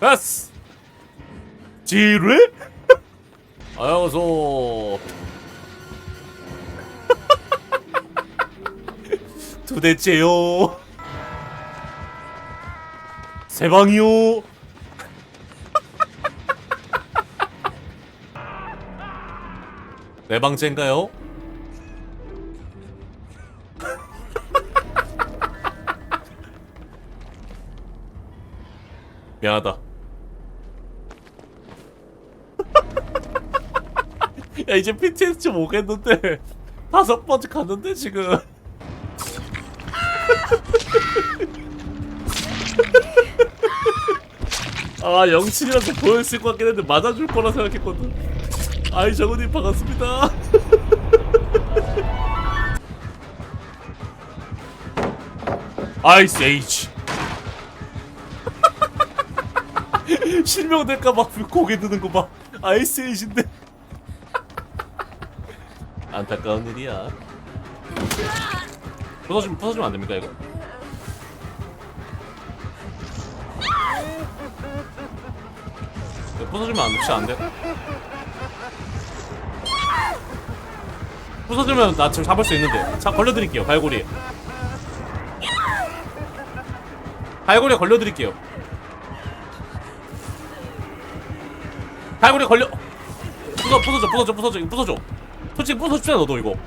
됐어 지뢰? 아여서 도대체요 세 방이요 네 방째인가요? 미안하다. 야 이제 BTS 좀 오겠는데 다섯 번째 갔는데 지금. 아 영칠이라서 보였을 것 같긴 했는데 맞아줄 거라 생각했거든. 아이 정은님 반갑습니다. 아이스 에이지. 실명될까 막 고개 드는 거 봐. 아이스 에이지인데. 안타까운 일이야. 부서지면 부서지면 안 됩니까 이거? 이거 부서지면 안 혹시 안 돼? 부서지면 나 지금 잡을 수 있는데. 자 걸려드릴게요 갈고리. 갈고리에 걸려드릴게요. 갈고리 걸려. 부서 부서져 부서져 부서져 부서져. 솔직히 부서주잖아 너도 이거.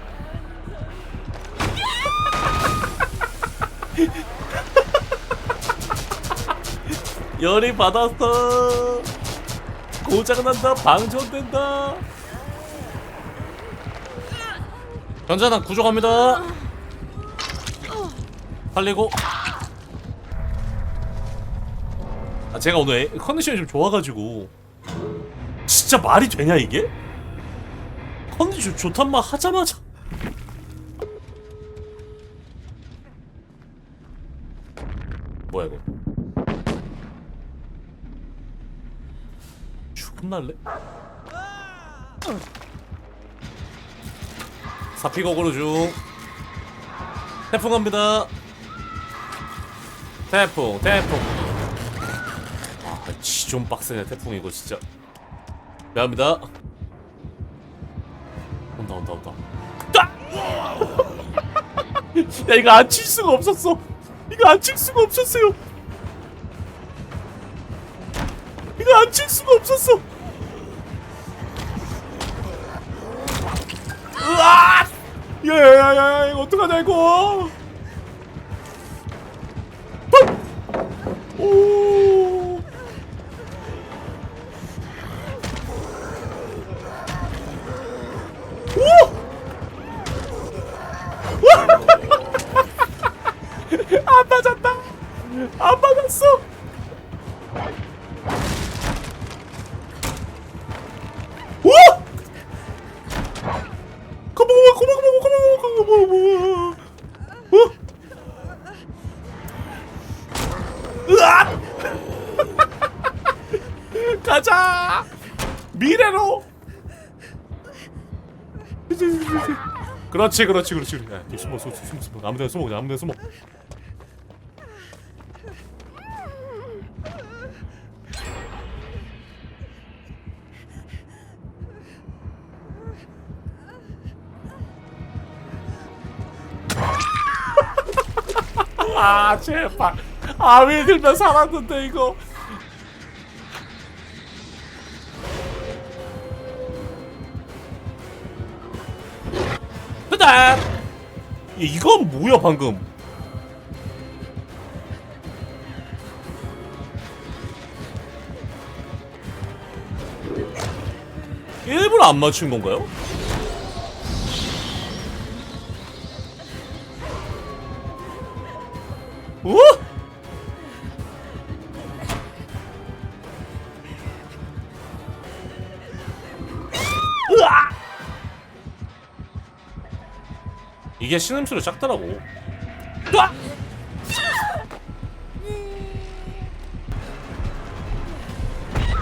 열이 받았어. 고장난다 방전된다. 전자단 구조 갑니다. 살리고. 아 제가 오늘 애- 컨디션이 좀 좋아가지고 진짜 말이 되냐 이게? 컨디션 좋단 말 하자마자. 뭐야 이거? 죽음 날래? 사피곡으로 중 태풍 갑니다. 태풍 태풍. 아지좀 빡세네 태풍 이거 진짜. 미안합니다 야 이거 안 칠 수가 없었어. 이거 안 칠 수가 없었어요. 이거 안 칠 수가 없었어. 으아! 야야야야 이거 어떡하냐 이거 가자. 미래로. 그렇지, 그렇지, 그렇지. 야, 뒤 숨어, 숨어, 숨어, 숨어. 아무데나 숨어, 그냥 아무데나 숨어. 아 제발 아위 들면 살았는데 이거 뜨다 이건 뭐야 방금 일부러 안 맞춘 건가요? 어? 이게 신음소를 작더라고. 으악!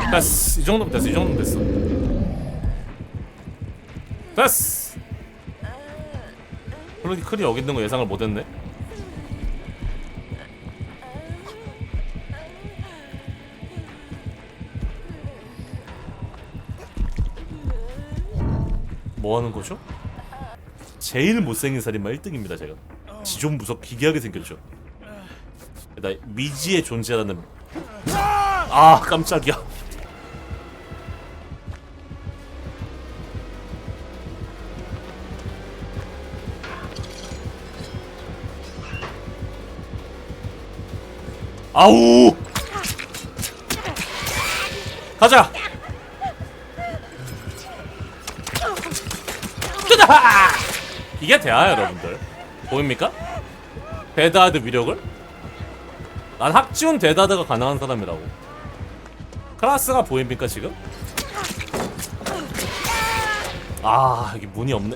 됐어. 이 정도면 됐어. 이 정도면 됐어. 됐어. 그러니 클이 여기 있는 거 예상을 못했네. 뭐 하는 거죠? 제일 못생긴 살인마 1등입니다 제가. 지좀 무섭 기괴하게 생겼죠. 나 미지의 존재라는. 아 깜짝이야. 아우! 가자! 뜨다 이게 대화야 여러분들 보입니까? 데드하드 위력을? 난 학지운 데드하드가 가능한 사람이라고 클라스가 보입니까 지금? 아 여기 문이 없네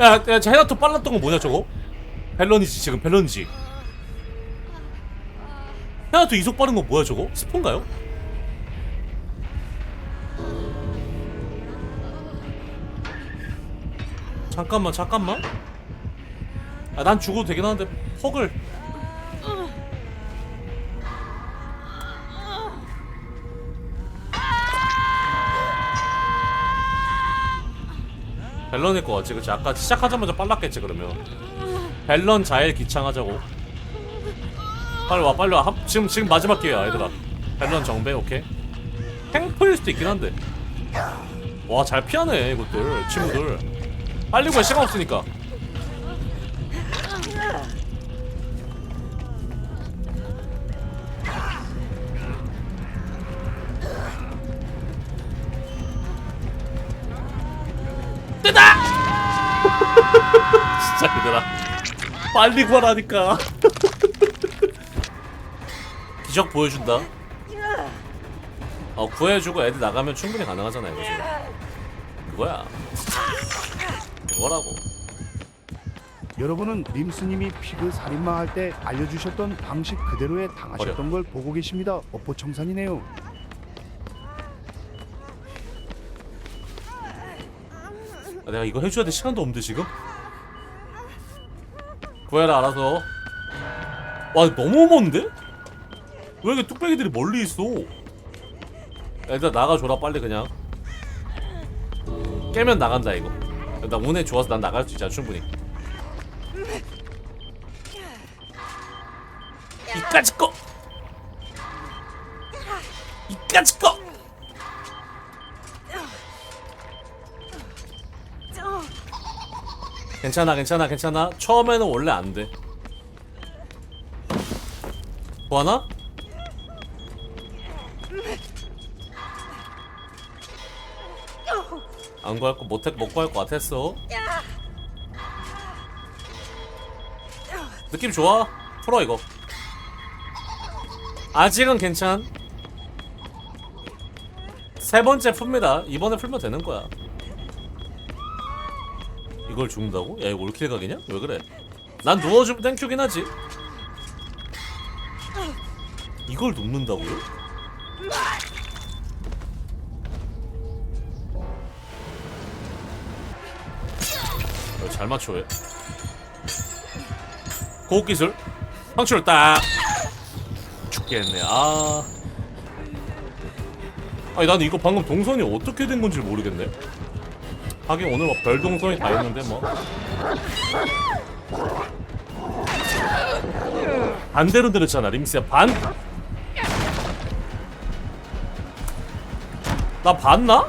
야, 야, 저 헤나토 빨랐던 거 뭐냐 저거? 벨런이지 지금 벨런이지. 헤나토 이속 빠른 거 뭐야 저거? 스폰가요? 잠깐만 잠깐만. 아, 난 죽어도 되긴 하는데 퍽을. 벨런일 것 같지? 그치? 아까 시작하자마자 빨랐겠지 그러면. 벨런 자일 기창하자고. 빨리 와 빨리 와. 합- 지금 지금 마지막 기회야 얘들아. 벨런 정배 오케이? 탱포일 수도 있긴 한데. 와 잘 피하네 이것들 친구들. 빨리 구할 시간 없으니까 진짜 얘들아 빨리 구하라니까. 기적 보여준다. 어 구해주고 애들 나가면 충분히 가능하잖아 이거 지금 그거야? 그거라고? 여러분은 림스님이 피그 살인마 할 때 알려주셨던 방식 그대로에 당하셨던 걸 보고 계십니다. 업보청산이네요. 아, 내가 이거 해줘야 될 시간도 없는데 지금 구해라 알아서. 와 너무 먼데? 왜 이렇게 뚝배기들이 멀리 있어? 애들 나가줘라 빨리 그냥. 깨면 나간다 이거. 나 운에 좋아서 난 나갈 수 있잖아 충분히. 이까짓 거! 이까짓 거 괜찮아 괜찮아 괜찮아. 처음에는 원래 안돼. 뭐하나? 안 구할 거 못해 못 구할 거 같았어. 느낌 좋아? 풀어 이거. 아직은 괜찮. 세 번째 풉니다. 이번에 풀면 되는 거야 이걸 죽는다고? 야 이거 올킬 각이냐? 왜 그래? 난 누워주면 땡큐긴 하지 이걸 눕는다고요? 어, 잘 맞춰 왜 고기술 황출 딱 죽겠네 아 아니 나는 이거 방금 동선이 어떻게 된 건지 모르겠네 하긴 오늘 뭐 별동선이 다 있는데 뭐 반대로 들었잖아 림스야 반? 나 봤나?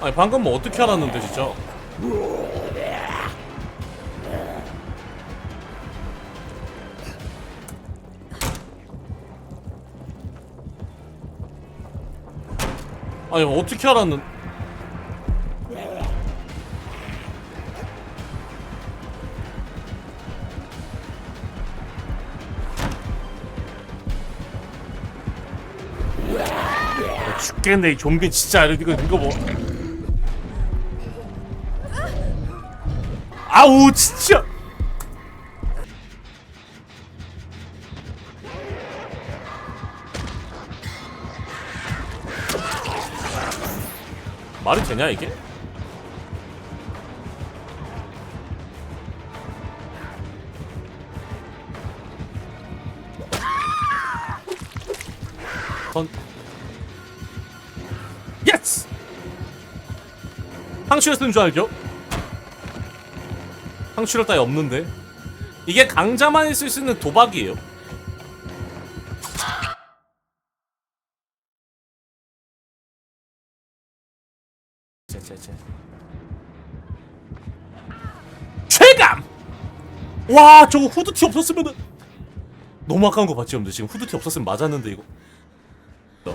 아니 방금 뭐 어떻게 알았는데 진짜 아니 어떻게 알았는? 아, 죽겠네 이 좀비 진짜. 이거 이거 뭐. 아우 진짜 되냐 이게? 선 예스! 쓰는 줄 알죠? 항치를 따위 없는데 이게 강자만이 쓸수 있는 도박이에요 제제제 최감! 와 저거 후드티 없었으면은 너무 아까운 거 봤지 여러분들 지금 후드티 없었으면 맞았는데 이거 너.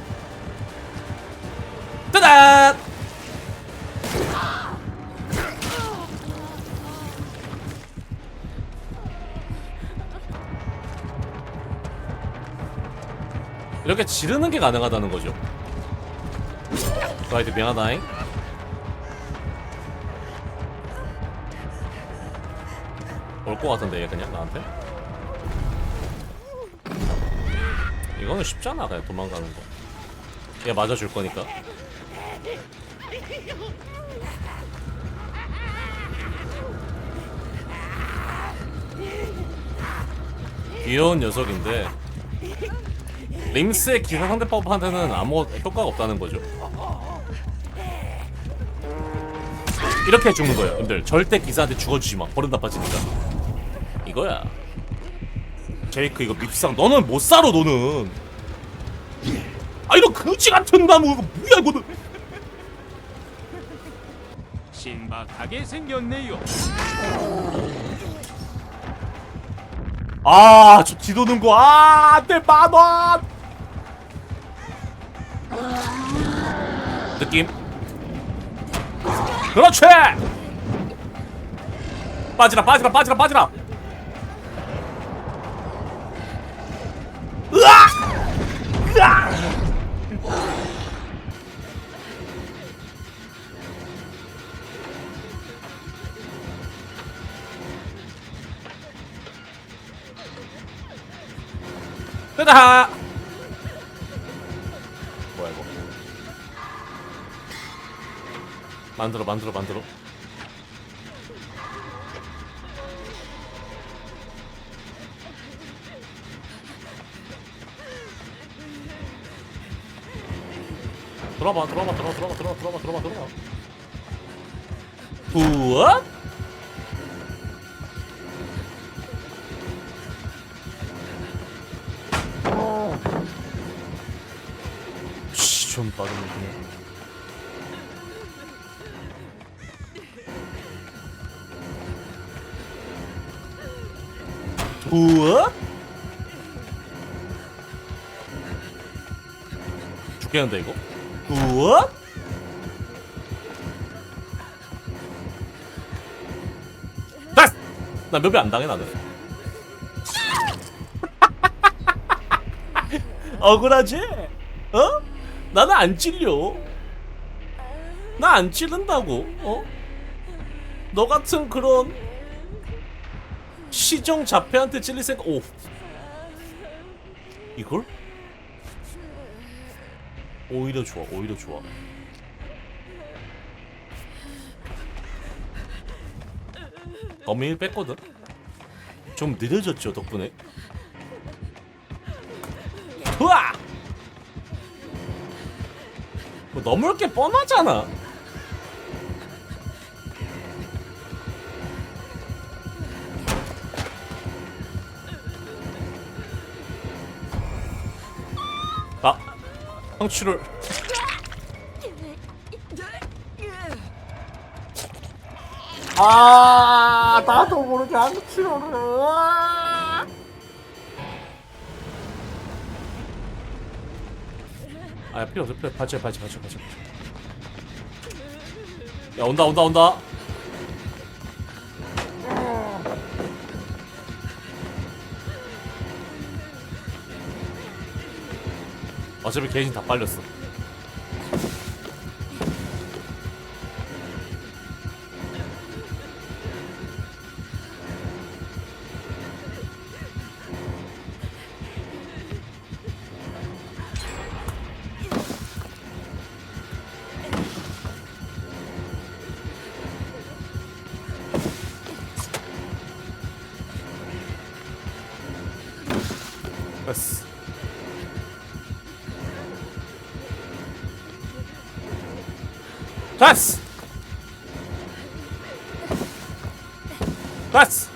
따단! 이렇게 지르는 게 가능하다는 거죠. 라이트 미안하다잉. 올 것 같은데 얘 그냥 나한테. 이거는 쉽잖아 그냥 도망가는 거. 얘 맞아줄 거니까. 귀여운 녀석인데 림스의 기사 상대법한테는 아무 효과가 없다는 거죠. 이렇게 죽는 거예요, 님들. 절대 기사한테 죽어주지 마. 버릇 나빠지니까. 이거야. 제이크 이거 밉상. 너는 못 살아, 너는. 아 이런 그지 같은 나무 이거 뭐야 이거는. 신박하게 생겼네요. 아, 저 뒤도는 거. 아, 내만 원. 느낌. 그렇지. 빠지라, 빠지라, 빠지라, 빠지라. 뜨다. 뭐야 이거? 만들어 만들어 만들어. 들어봐 들어봐 들어봐 들어봐 들어봐 들어봐 들어봐 들어봐. 우와? 우와? 죽겠는데 이거? 우와? 나이스! 나몇배안 당해 나는 억울하지? 어? 나는 안 찔려. 나 안 찌른다고. 어? 너 같은 그런 시정 자폐한테 찔릴 생각. 오. 이걸? 오히려 좋아. 오히려 좋아. 거미를 뺐거든. 좀 느려졌죠 덕분에. 우와! 뭐 넘을 게 뻔하잖아. 아, 황치를 아, 나도 모르게 황치를. 아 필요 없어. 필요 없어. 받쳐 받쳐 받쳐 받쳐 야 온다 온다 온다 어차피 개인 다 빨렸어. 됐어. 됐어 됐어